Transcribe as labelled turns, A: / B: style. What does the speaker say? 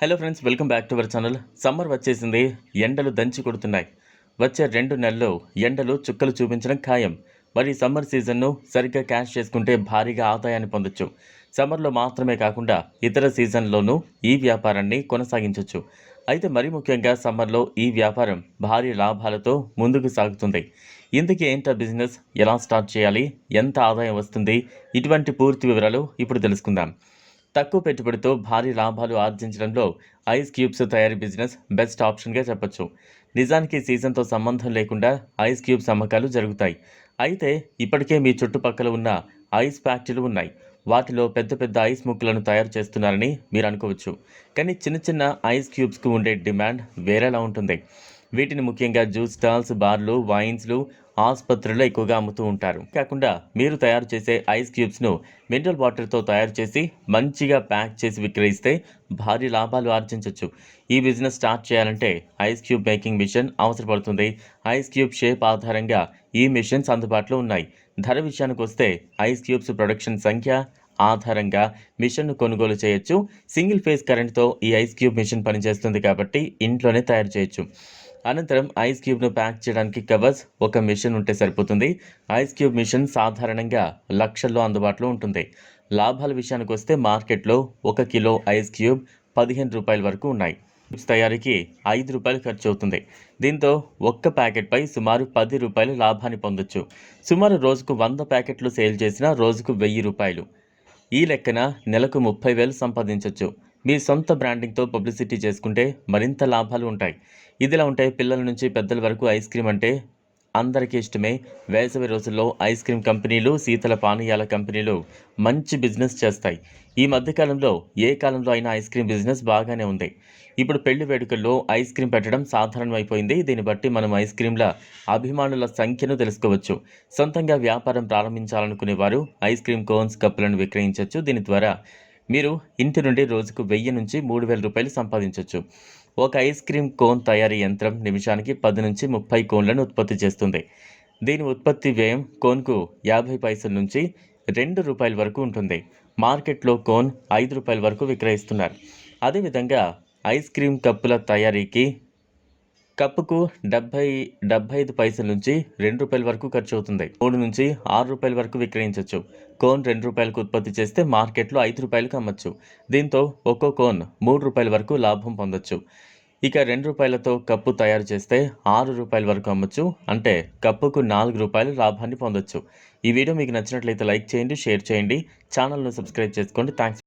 A: Hello friends welcome back to our channel summer వచ్చేసింది ఎండలు దంచి కొడుతున్నాయి. వచ్చే రెండు నెలల్లో ఎండలు చుక్కలు చూపించడం ఖాయం. మరి సమ్మర్ సీజన్ను సరిగ్గా క్యాష్ చేసుకుంటే భారీగా ఆదాయాన్ని పొందొచ్చు. సమ్మర్లో మాత్రమే కాకుండా ఇతర సీజన్లోనూ ఈ వ్యాపారాన్ని కొనసాగించవచ్చు అయితే మరీ ముఖ్యంగా సమ్మర్లో ఈ వ్యాపారం భారీ లాభాలతో ముందుకు సాగుతుంది. ఇందుకు ఏంటా బిజినెస్ ఎలా స్టార్ట్ చేయాలి? ఎంత ఆదాయం వస్తుంది? ఇటువంటి పూర్తి వివరాలు ఇప్పుడు తెలుసుకుందాం. తక్కువ పెట్టుబడితో భారీ లాభాలు ఆర్జించడంలో ఐస్ క్యూబ్స్ తయారీ బిజినెస్ బెస్ట్ ఆప్షన్గా చెప్పొచ్చు. నిజానికి సీజన్తో సంబంధం లేకుండా ఐస్ క్యూబ్స్ అమ్మకాలు జరుగుతాయి. అయితే ఇప్పటికే మీ చుట్టుపక్కల ఉన్న ఐస్ ఫ్యాక్టరీలు ఉన్నాయి. వాటిలో పెద్ద పెద్ద ఐస్ ముక్కలను తయారు చేస్తున్నారని మీరు అనుకోవచ్చు. కానీ చిన్న చిన్న ఐస్ క్యూబ్స్కు ఉండే డిమాండ్ వేరేలా ఉంటుంది. వీటిని ముఖ్యంగా జ్యూస్ స్టాల్స్ బార్లు వైన్స్లు ఆసుపత్రుల్లో ఎక్కువగా అమ్ముతూ ఉంటారు. కాకుండా మీరు తయారు చేసే ఐస్ క్యూబ్స్ను మినరల్ వాటర్తో తయారు చేసి మంచిగా ప్యాక్ చేసి విక్రయిస్తే భారీ లాభాలు ఆర్జించవచ్చు ఈ బిజినెస్ స్టార్ట్ చేయాలంటే ఐస్ క్యూబ్ మేకింగ్ మిషన్ అవసరపడుతుంది. ఐస్ క్యూబ్ షేప్ ఆధారంగా ఈ మిషన్స్ అందుబాటులో ఉన్నాయి. ధర విషయానికి వస్తే ఐస్ క్యూబ్స్ ప్రొడక్షన్ సంఖ్య ఆధారంగా మిషన్ను కొనుగోలు చేయొచ్చు. సింగిల్ ఫేజ్ కరెంట్తో ఈ ఐస్ క్యూబ్ మిషన్ పనిచేస్తుంది కాబట్టి ఇంట్లోనే తయారు చేయొచ్చు. అనంతరం ఐస్ క్యూబ్ను ప్యాక్ చేయడానికి కవర్స్ ఒక మిషన్ ఉంటే సరిపోతుంది. ఐస్ క్యూబ్ మిషన్ సాధారణంగా లక్షల్లో అందుబాటులో ఉంటుంది. లాభాల విషయానికి వస్తే మార్కెట్లో ఒక కిలో ఐస్ క్యూబ్ పదిహేను రూపాయల వరకు ఉన్నాయి. తయారీకి ఐదు రూపాయలు ఖర్చు అవుతుంది. దీంతో ఒక్క ప్యాకెట్పై సుమారు పది రూపాయలు లాభాన్ని పొందొచ్చు. సుమారు రోజుకు వంద ప్యాకెట్లు సేల్ చేసినా రోజుకు వెయ్యి రూపాయలు. ఈ లెక్కన నెలకు ముప్పై వేలు సంపాదించవచ్చు మీ సొంత బ్రాండింగ్తో పబ్లిసిటీ చేసుకుంటే మరింత లాభాలు ఉంటాయి. ఇదిలా ఉంటే పిల్లల నుంచి పెద్దల వరకు ఐస్ క్రీమ్ అంటే అందరికీ ఇష్టమే. వేసవి రోజుల్లో ఐస్ క్రీమ్ కంపెనీలు శీతల పానీయాల కంపెనీలు మంచి బిజినెస్ చేస్తాయి. ఈ మధ్యకాలంలో ఏ కాలంలో అయినా ఐస్ క్రీమ్ బిజినెస్ బాగానే ఉంది. ఇప్పుడు పెళ్ళి వేడుకల్లో ఐస్ క్రీమ్ పెట్టడం సాధారణమైపోయింది. దీన్ని బట్టి మనం ఐస్ క్రీమ్ల అభిమానుల సంఖ్యను తెలుసుకోవచ్చు. సొంతంగా వ్యాపారం ప్రారంభించాలనుకునే వారు ఐస్ క్రీమ్ కోన్స్ కప్పులను విక్రయించవచ్చు దీని ద్వారా మీరు ఇంటి నుండి రోజుకు వెయ్యి నుంచి మూడు వేల రూపాయలు సంపాదించవచ్చు ఒక ఐస్ క్రీమ్ కోన్ తయారీ యంత్రం నిమిషానికి పది నుంచి ముప్పై కోన్లను ఉత్పత్తి చేస్తుంది. దీని ఉత్పత్తి వ్యయం కోన్కు యాభై పైసల నుంచి రెండు రూపాయల వరకు ఉంటుంది. మార్కెట్లో కోన్ ఐదు రూపాయల వరకు విక్రయిస్తున్నారు. అదేవిధంగా ఐస్ క్రీమ్ కప్పుల తయారీకి కప్పుకు డెబ్బై డెబ్బై ఐదు పైసల నుంచి రెండు రూపాయల వరకు ఖర్చు అవుతుంది మూడు నుంచి ఆరు రూపాయల వరకు విక్రయించవచ్చు కోన్ రెండు రూపాయలకు ఉత్పత్తి చేస్తే మార్కెట్లో ఐదు రూపాయలకు అమ్మచ్చు. దీంతో ఒక్కో కోన్ మూడు రూపాయల వరకు లాభం పొందొచ్చు. ఇక రెండు రూపాయలతో కప్పు తయారు చేస్తే ఆరు రూపాయల వరకు అమ్మచ్చు. అంటే కప్పుకు నాలుగు రూపాయలు లాభాన్ని పొందొచ్చు. ఈ వీడియో మీకు నచ్చినట్లయితే లైక్ చేయండి షేర్ చేయండి. ఛానల్ను సబ్స్క్రైబ్ చేసుకోండి. థ్యాంక్స్